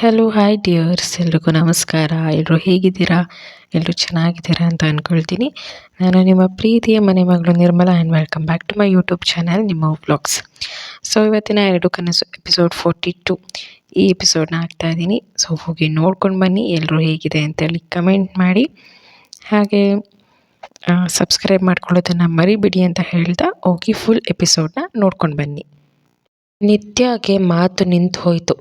Hello hi dears ಎಲ್ರಿಗೂ ನಮಸ್ಕಾರ. ಎಲ್ಲರೂ ಹೇಗಿದ್ದೀರಾ? ಎಲ್ಲರೂ ಚೆನ್ನಾಗಿದ್ದೀರಾ ಅಂತ ಅಂದ್ಕೊಳ್ತೀನಿ ನಾನು ನಿಮ್ಮ ಪ್ರೀತಿಯ ಮನೆ ಮಗಳು Nirmala and welcome back to my YouTube channel ನಿಮ್ಮ ವ್ಲಾಗ್ಸ್ ಸೊ ಇವತ್ತಿನ ಎರಡು ಕನಸು ಎಪಿಸೋಡ್ ಫೋರ್ಟಿ ಟು ಈ ಎಪಿಸೋಡ್ನ ಹಾಕ್ತಾ ಇದ್ದೀನಿ. ಸೊ ಹೋಗಿ ನೋಡ್ಕೊಂಡು ಬನ್ನಿ. ಎಲ್ಲರೂ ಹೇಗಿದೆ ಅಂತೇಳಿ ಕಮೆಂಟ್ ಮಾಡಿ. ಹಾಗೆ ಸಬ್ಸ್ಕ್ರೈಬ್ ಮಾಡ್ಕೊಳ್ಳೋದನ್ನು ಮರಿಬಿಡಿ ಅಂತ ಹೇಳ್ತಾ ಹೋಗಿ ಫುಲ್ ಎಪಿಸೋಡ್ನ ನೋಡ್ಕೊಂಡು ಬನ್ನಿ. ನಿತ್ಯಗೆ ಮಾತು ನಿಂತು ಹೋಯಿತು.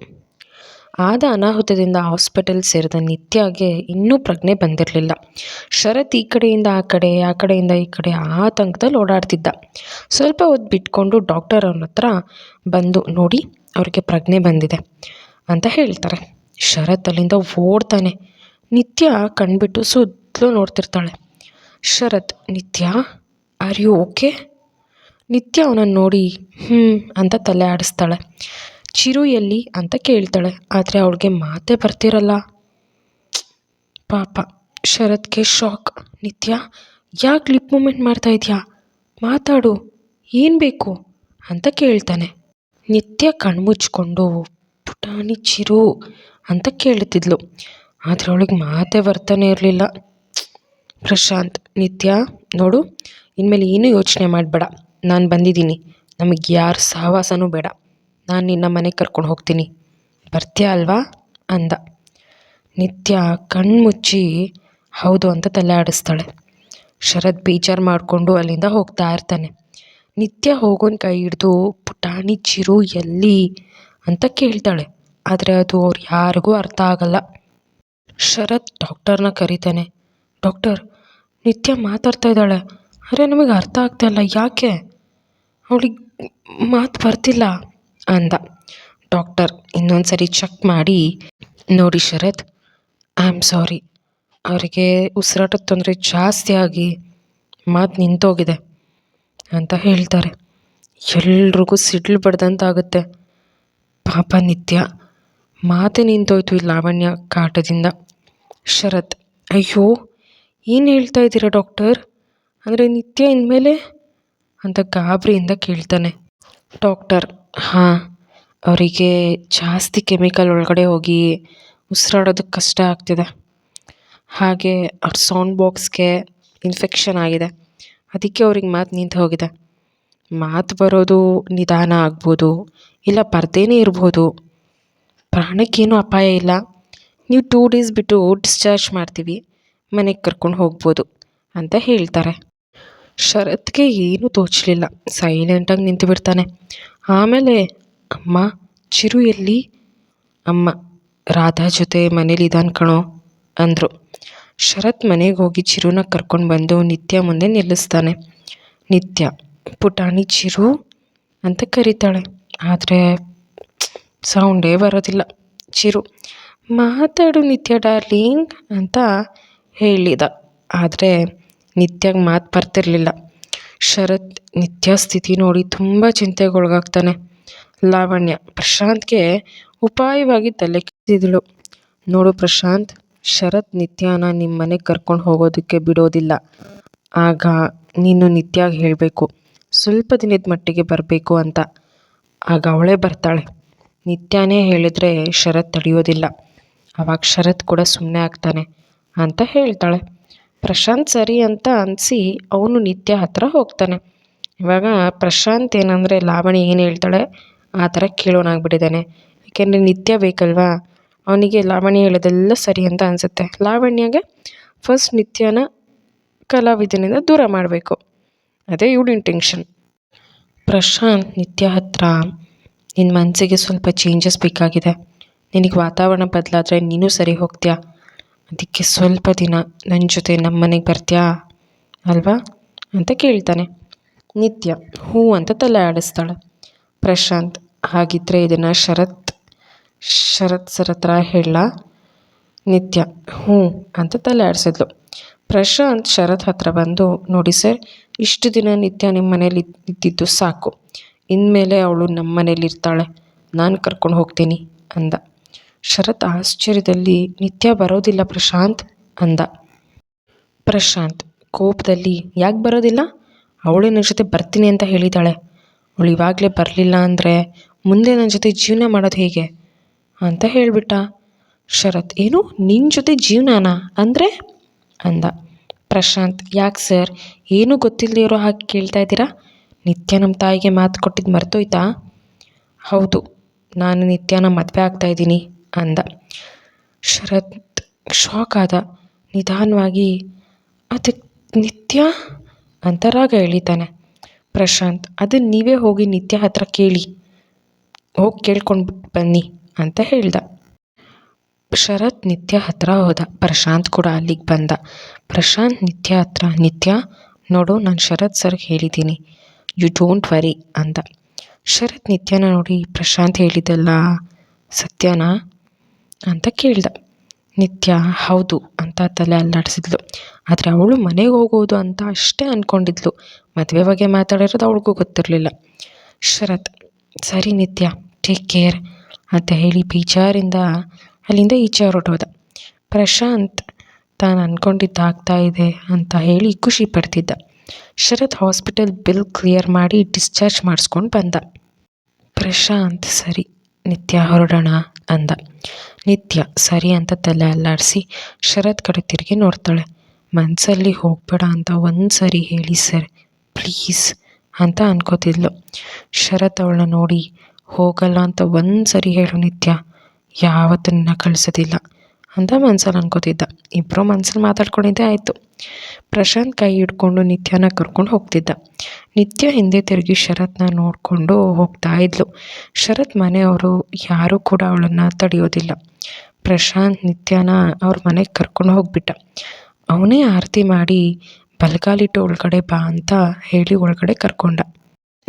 ಆದ ಅನಾಹುತದಿಂದ ಹಾಸ್ಪಿಟಲ್ ಸೇರಿದ ನಿತ್ಯಾಗೆ ಇನ್ನೂ ಪ್ರಜ್ಞೆ ಬಂದಿರಲಿಲ್ಲ. ಶರತ್ ಈ ಕಡೆಯಿಂದ, ಆ ಕಡೆ, ಆ ಕಡೆಯಿಂದ, ಈ ಕಡೆ ಆತಂಕದಲ್ಲಿ ಓಡಾಡ್ತಿದ್ದ. ಸ್ವಲ್ಪ ಹೊತ್ತು ಬಿಟ್ಕೊಂಡು ಡಾಕ್ಟರ್ ಅವನ ಹತ್ರ ಬಂದು ನೋಡಿ ಅವ್ರಿಗೆ ಪ್ರಜ್ಞೆ ಬಂದಿದೆ ಅಂತ ಹೇಳ್ತಾರೆ. ಶರತ್ ಅಲ್ಲಿಂದ ಓಡ್ತಾನೆ. ನಿತ್ಯ ಕಣ್ಬಿಟ್ಟು ಸುತ್ತಲೂ ನೋಡ್ತಿರ್ತಾಳೆ. ಶರತ್, ನಿತ್ಯ, ಆರ್ ಯು ಓಕೆ? ನಿತ್ಯ ಅವನನ್ನು ನೋಡಿ ಹ್ಞೂ ಅಂತ ತಲೆ ಆಡಿಸ್ತಾಳೆ. ಚಿರು ಎಲ್ಲಿ ಅಂತ ಕೇಳ್ತಾಳೆ. ಆದರೆ ಅವಳಿಗೆ ಮಾತೇ ಬರ್ತಿರಲ್ಲ. ಪಾಪ, ಶರತ್ಗೆ ಶಾಕ್ ನಿತ್ಯ, ಯಾಕೆ ಲಿಪ್ ಮೂಮೆಂಟ್ ಮಾಡ್ತಾ ಇದೆಯಾ? ಮಾತಾಡು. ಏನು ಬೇಕು? ಅಂತ ಕೇಳ್ತಾನೆ. ನಿತ್ಯ ಕಣ್ಮುಚ್ಕೊಂಡು ಪುಟಾಣಿ ಚಿರು ಅಂತ ಕೇಳ್ತಿದ್ಲು. ಆದರೆ ಅವಳಿಗೆ ಮಾತೇ ಬರ್ತಾನೆ ಇರಲಿಲ್ಲ. ಪ್ರಶಾಂತ್, ನಿತ್ಯ, ನೋಡು, ಇನ್ಮೇಲೆ ಏನೂ ಯೋಚನೆ ಮಾಡಬೇಡ. ನಾನು ಬಂದಿದ್ದೀನಿ. ನಮಗೆ ಯಾರ ಸಹವಾಸನೂ ಬೇಡ. ನಾನು ನಿನ್ನ ಮನೆಗೆ ಕರ್ಕೊಂಡು ಹೋಗ್ತೀನಿ. ಬರ್ತೀಯಾ ಅಲ್ವಾ? ಅಂದ. ನಿತ್ಯ ಕಣ್ಮುಚ್ಚಿ, ಹೌದು ಅಂತ ತಲೆ ಆಡಿಸ್ತಾಳೆ. ಶರತ್ ಬೇಜಾರು ಮಾಡಿಕೊಂಡು ಅಲ್ಲಿಂದ ಹೋಗ್ತಾ ಇರ್ತಾನೆ. ನಿತ್ಯ ಹೋಗೋನ್ ಕೈ ಹಿಡ್ದು, ಪುಟಾಣಿ ಚಿರು ಎಲ್ಲಿ? ಅಂತ ಕೇಳ್ತಾಳೆ. ಆದರೆ ಅದು ಅವ್ರು ಯಾರಿಗೂ ಅರ್ಥ ಆಗಲ್ಲ. ಶರತ್ ಡಾಕ್ಟರ್ನ ಕರೀತಾನೆ. ಡಾಕ್ಟರ್, ನಿತ್ಯ ಮಾತಾಡ್ತಾ ಇದ್ದಾಳೆ. ಆದರೆ ನಮಗೆ ಅರ್ಥ ಆಗ್ತಾ ಇಲ್ಲ. ಯಾಕೆ? ಅವಳಿಗೆ ಮಾತು ಬರ್ತಿಲ್ಲ. ಅಂದ. ಡಾಕ್ಟರ್ ಇನ್ನೊಂದು ಸರಿ ಚೆಕ್ ಮಾಡಿ. ನೋಡಿ ಶರತ್ ಐ ಆಮ್ ಸಾರಿ. ಅವರಿಗೆ ಉಸಿರಾಟದ ತೊಂದರೆ ಜಾಸ್ತಿ ಆಗಿ ಮಾತು ನಿಂತೋಗಿದೆ ಅಂತ ಹೇಳ್ತಾರೆ. ಎಲ್ರಿಗೂ ಸಿಡ್ಲು ಬಡ್ದಂತಾಗುತ್ತೆ. ಪಾಪ ನಿತ್ಯ, ಮಾತೇ ನಿಂತೋಯ್ತು ಈ ಲಾವಣ್ಯ ಕಾಟದಿಂದ. ಶರತ್, ಅಯ್ಯೋ, ಏನು ಹೇಳ್ತಾ ಇದ್ದೀರಾ ಡಾಕ್ಟರ್? ಅಂದರೆ ನಿತ್ಯ ಇನ್ಮೇಲೆ? ಅಂತ ಗಾಬರಿಯಿಂದ ಕೇಳ್ತಾನೆ. ಡಾಕ್ಟರ್ ಹಾಂ, ಅವರಿಗೆ ಜಾಸ್ತಿ ಕೆಮಿಕಲ್ ಒಳಗಡೆ ಹೋಗಿ ಉಸಿರಾಡೋದಕ್ಕೆ ಕಷ್ಟ ಆಗ್ತಿದೆ. ಹಾಗೆ ಅವ್ರ ಸೌಂಡ್ ಬಾಕ್ಸ್ಗೆ ಇನ್ಫೆಕ್ಷನ್ ಆಗಿದೆ. ಅದಕ್ಕೆ ಅವ್ರಿಗೆ ಮಾತು ನಿಂತು ಹೋಗಿದೆ. ಮಾತು ಬರೋದು ನಿಧಾನ ಆಗ್ಬೋದು, ಇಲ್ಲ ಬರ್ದೇನೆ ಇರ್ಬೋದು. ಪ್ರಾಣಕ್ಕೇನು ಅಪಾಯ ಇಲ್ಲ. ನೀವು ಟೂ ಡೇಸ್ ಬಿಟ್ಟು ಡಿಸ್ಚಾರ್ಜ್ ಮಾಡ್ತೀವಿ, ಮನೆಗೆ ಕರ್ಕೊಂಡು ಹೋಗ್ಬೋದು ಅಂತ ಹೇಳ್ತಾರೆ. ಶರತ್ಗೆ ಏನೂ ತೋಚಲಿಲ್ಲ. ಸೈಲೆಂಟಾಗಿ ನಿಂತು ಬಿಡ್ತಾನೆ. ಆಮೇಲೆ ಅಮ್ಮ, ಚಿರು ಎಲ್ಲಿ? ಅಮ್ಮ, ರಾಧಾ ಜೊತೆ ಮನೇಲಿದ್ದಾನೆ ಕಣೋ, ಅಂದರು. ಶರತ್ ಮನೆಗೆ ಹೋಗಿ ಚಿರುನ ಕರ್ಕೊಂಡು ಬಂದು ನಿತ್ಯ ಮುಂದೆ ನಿಲ್ಲಿಸ್ತಾನೆ. ನಿತ್ಯ, ಪುಟಾಣಿ ಚಿರು? ಅಂತ ಕರೀತಾಳೆ. ಆದರೆ ಸೌಂಡೇ ಬರೋದಿಲ್ಲ. ಚಿರು, ಮಾತಾಡು ನಿತ್ಯ ಡಾರ್ಲಿಂಗ್ ಅಂತ ಹೇಳಿದ. ಆದರೆ ನಿತ್ಯಗೆ ಮಾತು ಬರ್ತಿರಲಿಲ್ಲ. ಶರತ್ ನಿತ್ಯ ಸ್ಥಿತಿ ನೋಡಿ ತುಂಬ ಚಿಂತೆಗೊಳಗಾಗ್ತಾನೆ. ಲಾವಣ್ಯ ಪ್ರಶಾಂತ್ಗೆ ಉಪಾಯವಾಗಿ ತಲೆ ಕೆತ್ತಿದಳು ನೋಡು ಪ್ರಶಾಂತ್, ಶರತ್ ನಿತ್ಯಾನ ನಿಮ್ಮ ಮನೆಗೆ ಕರ್ಕೊಂಡು ಹೋಗೋದಕ್ಕೆ ಬಿಡೋದಿಲ್ಲ. ಆಗ ನೀನು ನಿತ್ಯ ಹೇಳಬೇಕು, ಸ್ವಲ್ಪ ದಿನದ ಮಟ್ಟಿಗೆ ಬರಬೇಕು ಅಂತ. ಆಗ ಅವಳೇ ಬರ್ತಾಳೆ. ನಿತ್ಯನೇ ಹೇಳಿದ್ರೆ ಶರತ್ ತಡೆಯೋದಿಲ್ಲ. ಅವಾಗ ಶರತ್ ಕೂಡ ಸುಮ್ಮನೆ ಆಗ್ತಾನೆ ಅಂತ ಹೇಳ್ತಾಳೆ. ಪ್ರಶಾಂತ್ ಸರಿ ಅಂತ ಅನಿಸಿ ಅವನು ನಿತ್ಯ ಹತ್ರ ಹೋಗ್ತಾನೆ. ಇವಾಗ ಪ್ರಶಾಂತ್ ಏನಂದರೆ ಲಾವಣಿ ಏನು ಹೇಳ್ತಾಳೆ? ಆ ಥರ ಕೇಳೋನಾಗ್ಬಿಟ್ಟಿದ್ದಾನೆ ಯಾಕೆಂದರೆ ನಿತ್ಯ ಬೇಕಲ್ವಾ? ಅವನಿಗೆ ಲಾವಣಿ ಹೇಳೋದೆಲ್ಲ ಸರಿ ಅಂತ ಅನಿಸುತ್ತೆ. ಲಾವಣ್ಯಗೆ ಫಸ್ಟ್ ನಿತ್ಯನ ಕಲಾವಿದನಿಂದ ದೂರ ಮಾಡಬೇಕು. ಅದೇ ಇವಳು ಇಂಟೆನ್ಷನ್ ಪ್ರಶಾಂತ್, ನಿತ್ಯ ಹತ್ರ ನಿನ್ನ ಮನಸ್ಸಿಗೆ ಸ್ವಲ್ಪ ಚೇಂಜಸ್ ಬೇಕಾಗಿದೆ. ನಿನಗೆ ವಾತಾವರಣ ಬದಲಾದರೆ ನೀನು ಸರಿ ಹೋಗ್ತೀಯಾ? ಅದಕ್ಕೆ ಸ್ವಲ್ಪ ದಿನ ನನ್ನ ಜೊತೆ ನಮ್ಮ ಮನೆಗೆ ಬರ್ತೀಯಾ? ಅಲ್ವಾ? ಅಂತ ಕೇಳ್ತಾನೆ. ನಿತ್ಯ ಹ್ಞೂ ಅಂತ ತಲೆ ಆಡಿಸ್ತಾಳೆ ಪ್ರಶಾಂತ್ ಹಾಗಿದ್ದರೆ ಇದನ್ನು ಶರತ್ ಶರತ್ ಸರ್ ಹತ್ರ ಹೇಳ. ನಿತ್ಯ ಹ್ಞೂ ಅಂತ ತಲೆ ಆಡಿಸಿದ್ಲು ಪ್ರಶಾಂತ್ ಶರತ್ ಹತ್ರ ಬಂದು, ನೋಡಿ ಸರ್, ಇಷ್ಟು ದಿನ ನಿತ್ಯ ನಿಮ್ಮ ಮನೇಲಿ ಇದ್ದಿದ್ದು ಸಾಕು. ಇನ್ಮೇಲೆ ಅವಳು ನಮ್ಮ ಮನೇಲಿ ಇರ್ತಾಳೆ. ನಾನು ಕರ್ಕೊಂಡು ಹೋಗ್ತೀನಿ ಅಂದ. ಶರತ್ ಆಶ್ಚರ್ಯದಲ್ಲಿ, ನಿತ್ಯ ಬರೋದಿಲ್ಲ ಪ್ರಶಾಂತ್ ಅಂದ. ಪ್ರಶಾಂತ್ ಕೋಪದಲ್ಲಿ, ಯಾಕೆ ಬರೋದಿಲ್ಲ? ಅವಳೇ ನನ್ನ ಜೊತೆ ಬರ್ತೀನಿ ಅಂತ ಹೇಳಿದ್ದಾಳೆ ಅವಳು ಇವಾಗಲೇ ಬರಲಿಲ್ಲ ಅಂದರೆ ಮುಂದೆ ನನ್ನ ಜೊತೆ ಜೀವನ ಮಾಡೋದು ಹೇಗೆ? ಅಂತ ಹೇಳಿಬಿಟ್ಟ. ಶರತ್, ಏನು? ನಿನ್ನ ಜೊತೆ ಜೀವನಾನ ಅಂದರೆ? ಅಂದ. ಪ್ರಶಾಂತ್, ಯಾಕೆ ಸರ್? ಏನೂ ಗೊತ್ತಿಲ್ಲದೆ ಇರೋ ಹಾಗೆ ಕೇಳ್ತಾ ಇದ್ದೀರಾ? ನಿತ್ಯ ನಮ್ಮ ತಾಯಿಗೆ ಮಾತು ಕೊಟ್ಟಿದ್ದು ಮರ್ತೋಯ್ತಾ? ಹೌದು, ನಾನು ನಿತ್ಯನ ಮದುವೆ ಆಗ್ತಾಯಿದ್ದೀನಿ ಅಂದ. ಶರತ್ ಶಾಕ್ ಆದ. ನಿಧಾನವಾಗಿ ಅದಕ್ಕೆ ನಿತ್ಯ? ಅಂತ ರಾಗ ಪ್ರಶಾಂತ್ ಅದನ್ನು ನೀವೇ ಹೋಗಿ ನಿತ್ಯ ಹತ್ರ ಕೇಳಿ. ಹೋಗಿ ಕೇಳ್ಕೊಂಡು ಬನ್ನಿ, ಅಂತ ಹೇಳ್ದ. ಶರತ್ ನಿತ್ಯ ಹತ್ರ ಹೋದ. ಪ್ರಶಾಂತ್ ಕೂಡ ಅಲ್ಲಿಗೆ ಬಂದ. ಪ್ರಶಾಂತ್, ನಿತ್ಯ ಹತ್ರ? ನಿತ್ಯ? ನೋಡು, ನಾನು ಶರತ್ ಸರ್ಗೆ ಹೇಳಿದ್ದೀನಿ. ಯು ಡೋಂಟ್ ವರಿ ಅಂದ. ಶರತ್ ನಿತ್ಯನ ನೋಡಿ ಪ್ರಶಾಂತ್ ಹೇಳಿದ್ದಲ್ಲ ಸತ್ಯನಾ? ಅಂತ ಕೇಳಿದ. ನಿತ್ಯ, ಹೌದು ಅಂತ ತಲೆ ಅಲ್ಲಾಡಿಸಿದ್ಲು. ಆದರೆ ಅವಳು ಮನೆಗೆ ಹೋಗೋದು ಅಂತ ಅಷ್ಟೇ ಅಂದ್ಕೊಂಡಿದ್ಲು ಮದುವೆ ಬಗ್ಗೆ ಮಾತಾಡಿರೋದು ಅವಳಿಗೂ ಗೊತ್ತಿರಲಿಲ್ಲ. ಶರತ್, ಸರಿ ನಿತ್ಯ ಟೇಕ್ ಕೇರ್ ಅಂತ ಹೇಳಿ ಬೀಜಾರಿಂದ ಅಲ್ಲಿಂದ ಈಚೆ ಹೊರಟೋದ. ಪ್ರಶಾಂತ್ ತಾನು ಅಂದ್ಕೊಂಡಿದ್ದಾಗ್ತಾ ಇದೆ ಅಂತ ಹೇಳಿ ಖುಷಿ ಪಡ್ತಿದ್ದ. ಶರತ್ ಹಾಸ್ಪಿಟಲ್ ಬಿಲ್ ಕ್ಲಿಯರ್ ಮಾಡಿ ಡಿಸ್ಚಾರ್ಜ್ ಮಾಡಿಸ್ಕೊಂಡು ಬಂದ. ಪ್ರಶಾಂತ್, ಸರಿ, ನಿತ್ಯ ಹೊರಡೋಣ ಅಂದ. ನಿತ್ಯ ಸರಿ ಅಂತ ತಲೆ ಅಲ್ಲಾಡಿಸಿ ಶರತ್ ಕಡೆ ತಿರುಗಿ ನೋಡ್ತಾಳೆ. ಮನಸ್ಸಲ್ಲಿ ಹೋಗಬೇಡ ಅಂತ ಒಂದು ಸರಿ ಹೇಳಿ, ಸರ್, ಪ್ಲೀಸ್ ಅಂತ ಅನ್ಕೋತಿದ್ಲು. ಶರತ್ ಅವಳನ್ನ ನೋಡಿ, ಹೋಗಲ್ಲ ಅಂತ ಒಂದು ಸರಿ ಹೇಳು ನಿತ್ಯ ಯಾವತ್ತನ್ನ ಕಳಿಸೋದಿಲ್ಲ ಅಂತ ಮನ್ಸಲ್ಲಿ ಅನ್ಕೋತಿದ್ದ. ಇಬ್ಬರು ಮನ್ಸಲ್ಲಿ ಮಾತಾಡ್ಕೊಂಡಿದ್ದೇ, ಆಯಿತು. ಪ್ರಶಾಂತ್ ಕೈ ಹಿಡ್ಕೊಂಡು ನಿತ್ಯನ ಕರ್ಕೊಂಡು ಹೋಗ್ತಿದ್ದ. ನಿತ್ಯ ಹಿಂದೆ ತಿರುಗಿ ಶರತ್ನ ನೋಡಿಕೊಂಡು ಹೋಗ್ತಾ ಇದ್ಲು. ಶರತ್ ಮನೆಯವರು ಯಾರೂ ಕೂಡ ಅವಳನ್ನು ತಡೆಯೋದಿಲ್ಲ. ಪ್ರಶಾಂತ್, ನಿತ್ಯನ ಅವ್ರ ಮನೆಗೆ ಕರ್ಕೊಂಡು ಹೋಗ್ಬಿಟ್ಟ. ಅವನೇ ಆರತಿ ಮಾಡಿ, ಬಲಗಾಲಿಟ್ಟು ಒಳಗಡೆ ಬಾ ಅಂತ ಹೇಳಿ ಒಳಗಡೆ ಕರ್ಕೊಂಡ.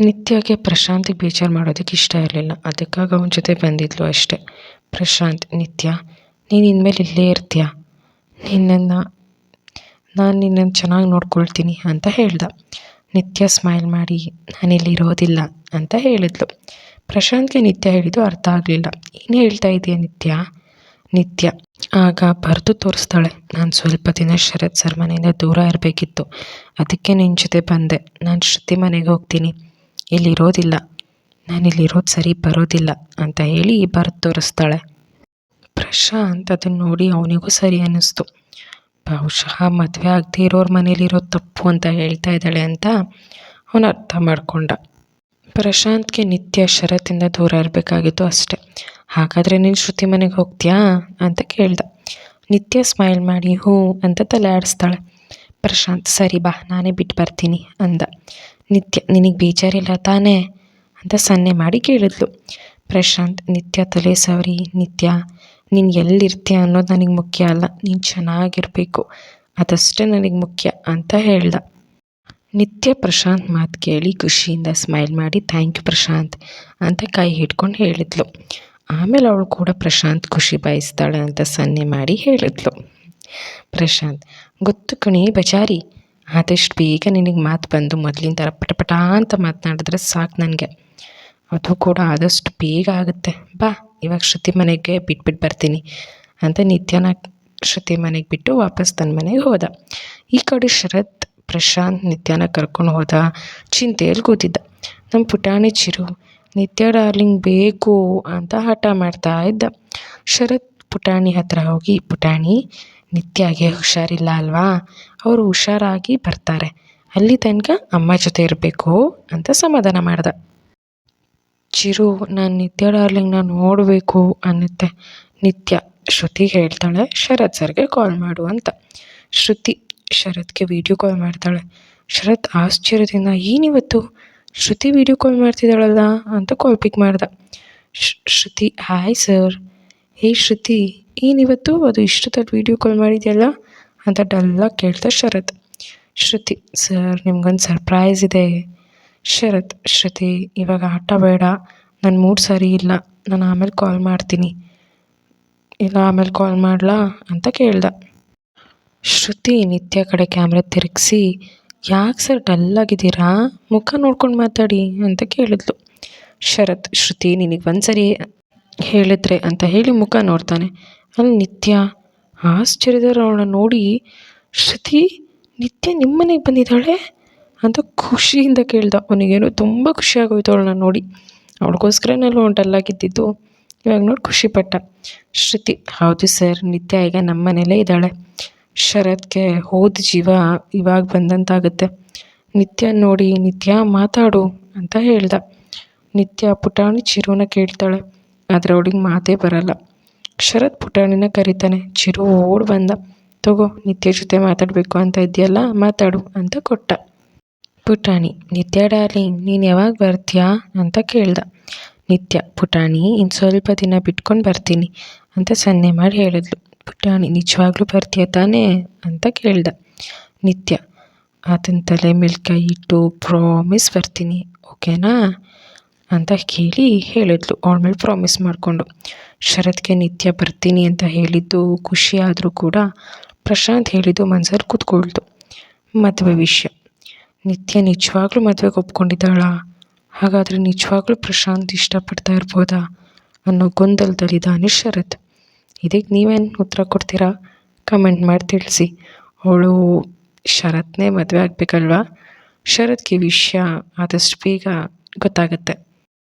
ನಿತ್ಯಗೆ ಪ್ರಶಾಂತಿಗೆ ಬೇಜಾರು ಮಾಡೋದಕ್ಕೆ ಇಷ್ಟ ಇರಲಿಲ್ಲ. ಅದಕ್ಕಾಗಿ ಅವನ ಜೊತೆ ಬಂದಿದ್ಲು ಅಷ್ಟೆ. ಪ್ರಶಾಂತ್, ನಿತ್ಯ, ನೀನು ಇನ್ಮೇಲೆ ಇಲ್ಲೇ ಇರ್ತೀಯ? ನಿನ್ನನ್ನು, ನಾನು ನಿನ್ನನ್ನು ಚೆನ್ನಾಗಿ ನೋಡ್ಕೊಳ್ತೀನಿ ಅಂತ ಹೇಳ್ದ. ನಿತ್ಯ ಸ್ಮೈಲ್ ಮಾಡಿ, ನಾನಿಲ್ಲಿ ಇರೋದಿಲ್ಲ ಅಂತ ಹೇಳಿದ್ಲು. ಪ್ರಶಾಂತ್ಗೆ ನಿತ್ಯ ಹೇಳಿದ್ದು ಅರ್ಥ ಆಗಲಿಲ್ಲ. ಏನು ಹೇಳ್ತಾ ಇದೆಯಾ ನಿತ್ಯ? ನಿತ್ಯ, ಆಗ ಬರೆದು ತೋರಿಸ್ತಾಳೆ. ನಾನು ಸ್ವಲ್ಪ ದಿನ ಶರತ್ ಸರ್ ಮನೆಯಿಂದ ದೂರ ಇರಬೇಕಿತ್ತು. ಅದಕ್ಕೆ ನಿನ್ನ ಜೊತೆ ಬಂದೆ. ನಾನು ಶ್ರುತಿ ಮನೆಗೆ ಹೋಗ್ತೀನಿ. ಇಲ್ಲಿರೋದಿಲ್ಲ. ನಾನು ಇಲ್ಲಿರೋದು ಸರಿ ಬರೋದಿಲ್ಲ ಅಂತ ಹೇಳಿ ಬರೆದು ತೋರಿಸ್ತಾಳೆ. ಪ್ರಶಾಂತ್ ಅದನ್ನು ನೋಡಿ ಅವನಿಗೂ ಸರಿ ಅನ್ನಿಸ್ತು. ಬಹುಶಃ ಮದುವೆ ಆಗದೆ ಇರೋರ ಮನೇಲಿರೋ ತಪ್ಪು ಅಂತ ಹೇಳ್ತಾ ಇದ್ದಾಳೆ ಅಂತ ಅವನು ಅರ್ಥ ಮಾಡಿಕೊಂಡ. ಪ್ರಶಾಂತ್ಗೆ ನಿತ್ಯ ಶರತ್ತಿಂದ ದೂರ ಇರಬೇಕಾಗಿತ್ತು ಅಷ್ಟೆ. ಹಾಗಾದರೆ ನೀನು ಶ್ರುತಿ ಮನೆಗೆ ಹೋಗ್ತೀಯಾ? ಅಂತ ಕೇಳ್ದ. ನಿತ್ಯ ಸ್ಮೈಲ್ ಮಾಡಿ, ಹೂ ಅಂತ ತಲೆ ಆಡಿಸ್ತಾಳೆ ಪ್ರಶಾಂತ್, ಸರಿ ಬಾ, ನಾನೇ ಬಿಟ್ಟು ಬರ್ತೀನಿ ಅಂದ. ನಿತ್ಯ, ನಿನಗೆ ಬೇಜಾರಿಲ್ಲ ತಾನೇ? ಅಂತ ಸನ್ನೆ ಮಾಡಿ ಕೇಳಿದ್ಲು. ಪ್ರಶಾಂತ್, ನಿತ್ಯ ತಲೆ ಸವರಿ, ನಿತ್ಯ ನೀನು ಎಲ್ಲಿರ್ತೀಯ ಅನ್ನೋದು ನನಗೆ ಮುಖ್ಯ ಅಲ್ಲ. ನೀನು ಚೆನ್ನಾಗಿರಬೇಕು. ಅದಷ್ಟೇ ನನಗೆ ಮುಖ್ಯ ಅಂತ ಹೇಳ್ದ. ನಿತ್ಯ ಪ್ರಶಾಂತ್ ಮಾತು ಕೇಳಿ ಖುಷಿಯಿಂದ ಸ್ಮೈಲ್ ಮಾಡಿ, ಥ್ಯಾಂಕ್ ಯು ಪ್ರಶಾಂತ್ ಅಂತ ಕೈ ಹಿಡ್ಕೊಂಡು ಹೇಳಿದ್ಲು. ಆಮೇಲೆ ಅವಳು ಕೂಡ ಪ್ರಶಾಂತ್ ಖುಷಿ ಬಯಸ್ತಾಳೆ ಅಂತ ಸನ್ನೆ ಮಾಡಿ ಹೇಳಿದ್ಲು. ಪ್ರಶಾಂತ್, ಗೊತ್ತು ಕಣಿ ಬಜಾರಿ, ಆದಷ್ಟು ಬೇಗ ನಿನಗೆ ಮಾತು ಬಂದು ಮೊದಲಿನ ಥರ ಪಟಪಟ ಪಟ ಅಂತ ಮಾತನಾಡಿದ್ರೆ ಸಾಕು ನನಗೆ. ಅದು ಕೂಡ ಆದಷ್ಟು ಬೇಗ ಆಗುತ್ತೆ. ಬಾ. ಇವಾಗ ಶ್ರುತಿ ಮನೆಗೆ ಬಿಟ್ಬಿಟ್ಟು ಬರ್ತೀನಿ ಅಂತ ನಿತ್ಯನ ಶ್ರುತಿ ಮನೆಗೆ ಬಿಟ್ಟು ವಾಪಸ್ ತನ್ನ ಮನೆಗೆ ಹೋದ. ಈ ಕಡೆ ಶರತ್, ಪ್ರಶಾಂತ್, ನಿತ್ಯನ ಕರ್ಕೊಂಡು ಹೋದ ಚಿಂತೆಯಲ್ಲಿ ಕೂತಿದ್ದ. ನಮ್ಮ ಪುಟಾಣಿ ಚಿರು, ನಿತ್ಯ ಡಾರ್ಲಿಂಗ್ ಬೇಕು ಅಂತ ಹಠ ಮಾಡ್ತಾ ಇದ್ದ. ಶರತ್ ಪುಟಾಣಿ ಹತ್ರ ಹೋಗಿ, ಪುಟಾಣಿ, ನಿತ್ಯಾಗೆ ಹುಷಾರಿಲ್ಲ ಅಲ್ವಾ? ಅವರು ಹುಷಾರಾಗಿ ಬರ್ತಾರೆ. ಅಲ್ಲಿ ತನಕ ಅಮ್ಮ ಜೊತೆ ಇರಬೇಕು ಅಂತ ಸಮಾಧಾನ ಮಾಡ್ದ. ಚಿರು, ನಾನು ನಿತ್ಯ ಡಾರ್ಲಿಂಗ್ನ ನೋಡಬೇಕು ಅನ್ನತ್ತೆ. ನಿತ್ಯ ಶ್ರುತಿ ಹೇಳ್ತಾಳೆ, ಶರತ್ ಸರ್ಗೆ ಕಾಲ್ ಮಾಡು ಅಂತ. ಶ್ರುತಿ ಶರತ್ಗೆ ವಿಡಿಯೋ ಕಾಲ್ ಮಾಡ್ತಾಳೆ. ಶರತ್ ಆಶ್ಚರ್ಯದಿಂದ, ಏನಿವತ್ತು? ಶ್ರುತಿ ವಿಡಿಯೋ ಕಾಲ್ ಮಾಡ್ತಿದ್ದಾಳಲ್ಲ ಅಂತ ಕಾಲ್ ಪಿಕ್ ಮಾಡ್ದ. ಶ್ರುತಿ ಹಾಯ್ ಸರ್ ಹೇ ಶ್ರುತಿ, ಏನಿವತ್ತು? ಅದು ಇಷ್ಟೊತ್ತಲ್ಲಿ ವೀಡಿಯೋ ಕಾಲ್ ಮಾಡಿದೆಯಲ್ಲ? ಅಂತ ಡಲ್ಲಾಗಿ ಕೇಳ್ತಾ ಶರತ್. ಶ್ರುತಿ ಸರ್ ನಿಮ್ಗೊಂದು ಸರ್ಪ್ರೈಸ್ ಇದೆ. ಶರತ್, ಶ್ರುತಿ, ಇವಾಗ ಆಟ ಬೇಡ. ನನ್ನ ಮೂಡ್ ಸರಿ ಇಲ್ಲ. ನಾನು ಆಮೇಲೆ ಕಾಲ್ ಮಾಡ್ತೀನಿ. ಇಲ್ಲ, ಆಮೇಲೆ ಕಾಲ್ ಮಾಡಲಾ ಅಂತ ಕೇಳ್ದ. ಶ್ರುತಿ ನಿತ್ಯ ಕಡೆ ಕ್ಯಾಮ್ರಾ ತಿರುಗಿಸಿ, ಯಾಕೆ ಸರ್ ಡಲ್ಲಾಗಿದ್ದೀರಾ ಮುಖ ನೋಡ್ಕೊಂಡು ಮಾತಾಡಿ ಅಂತ ಕೇಳಿದ್ಲು. ಶರತ್, ಶ್ರುತಿ ನಿನಗೆ ಒಂದು ಸರಿ ಹೇಳಿದ್ರೆ ಅಂತ ಹೇಳಿ ಮುಖ ನೋಡ್ತಾನೆ. ಅಲ್ಲಿ ನಿತ್ಯ ಆಶ್ಚರ್ಯದವ್ರು ಅವಳನ್ನ ನೋಡಿ, ಶ್ರುತಿ ನಿತ್ಯ ನಿಮ್ಮನೆಗೆ ಬಂದಿದ್ದಾಳೆ? ಅಂತ ಖುಷಿಯಿಂದ ಕೇಳ್ದ. ಅವನಿಗೇನು ತುಂಬ ಖುಷಿಯಾಗೋಯ್ತು ಅವಳನ್ನ ನೋಡಿ. ಅವಳಿಗೋಸ್ಕರನೆಲ್ಲ ಡಲ್ಲಾಗಿದ್ದಿದ್ದು ಇವಾಗ ನೋಡಿ ಖುಷಿಪಟ್ಟ. ಶ್ರುತಿ, ಹೌದು ಸರ್ ನಿತ್ಯ ಈಗ ನಮ್ಮ ಮನೇಲೇ ಇದ್ದಾಳೆ. ಶರತ್ಗೆ ಹೋದ ಜೀವ ಇವಾಗ ಬಂದಂತಾಗುತ್ತೆ. ನಿತ್ಯ ನೋಡಿ, ನಿತ್ಯ ಮಾತಾಡು ಅಂತ ಹೇಳ್ದ. ನಿತ್ಯ ಪುಟಾಣಿ ಚಿರುನ ಕೇಳ್ತಾಳೆ. ಆದರೆ ಅವಳಿಗೆ ಮಾತೇ ಬರಲ್ಲ. ಶರತ್ ಪುಟಾಣಿನ ಕರೀತಾನೆ. ಚಿರು ಓಡ್ ಬಂದ. ತಗೋ, ನಿತ್ಯ ಜೊತೆ ಮಾತಾಡಬೇಕು ಅಂತ ಇದೆಯಲ್ಲ ಮಾತಾಡು ಅಂತ ಕೊಟ್ಟ. ಪುಟಾಣಿ, ನಿತ್ಯ ಡಾರ್ಲಿಂಗ್, ನೀನು ಯಾವಾಗ ಬರ್ತೀಯಾ ಅಂತ ಕೇಳ್ದ. ನಿತ್ಯ, ಪುಟಾಣಿ ಇನ್ನು ಸ್ವಲ್ಪ ದಿನ ಬಿಟ್ಕೊಂಡು ಬರ್ತೀನಿ ಅಂತ ಸನ್ನೆ ಮಾಡಿ ಹೇಳಿದ್ಲು. ಪುಟಾಣಿ, ನಿಜವಾಗ್ಲೂ ಬರ್ತೀಯ ತಾನೇ ಅಂತ ಕೇಳ್ದ. ನಿತ್ಯ, ಆತನ ತಲೆ ಮೇಲೆ ಇಟ್ಟು ಪ್ರಾಮಿಸ್ ಬರ್ತೀನಿ, ಓಕೆನಾ? ಅಂತ ಕೇಳಿ ಹೇಳಿದ್ಲು. ಅವಳ ಮೇಲೆ ಪ್ರಾಮಿಸ್ ಮಾಡಿಕೊಂಡು. ಶರತ್ಗೆ ನಿತ್ಯ ಬರ್ತೀನಿ ಅಂತ ಹೇಳಿದ್ದು ಖುಷಿ ಆದರೂ ಕೂಡ, ಪ್ರಶಾಂತ್ ಹೇಳಿದ್ದು ಮನ್ಸಲ್ಲಿ ಕೂತ್ಕೊಳ್ತು. ಮದುವೆ ವಿಷಯ. ನಿತ್ಯ ನಿಜವಾಗ್ಲೂ ಮದುವೆಗೆ ಒಪ್ಕೊಂಡಿದ್ದಾಳಾ? ಹಾಗಾದರೆ ನಿಜವಾಗ್ಲೂ ಪ್ರಶಾಂತ್ ಇಷ್ಟಪಡ್ತಾ ಇರ್ಬೋದಾ? ಅನ್ನೋ ಗೊಂದಲದಲ್ಲಿದ್ದಾನೆ ಶರತ್. ಇದಕ್ಕೆ ನೀವೇನು ಉತ್ತರ ಕೊಡ್ತೀರಾ? ಕಮೆಂಟ್ ಮಾಡಿ ತಿಳಿಸಿ. ಅವಳು ಶರತ್ನೇ ಮದುವೆ ಆಗಬೇಕಲ್ವಾ? ಶರತ್ಗೆ ವಿಷಯ ಆದಷ್ಟು ಬೇಗ ಗೊತ್ತಾಗುತ್ತೆ.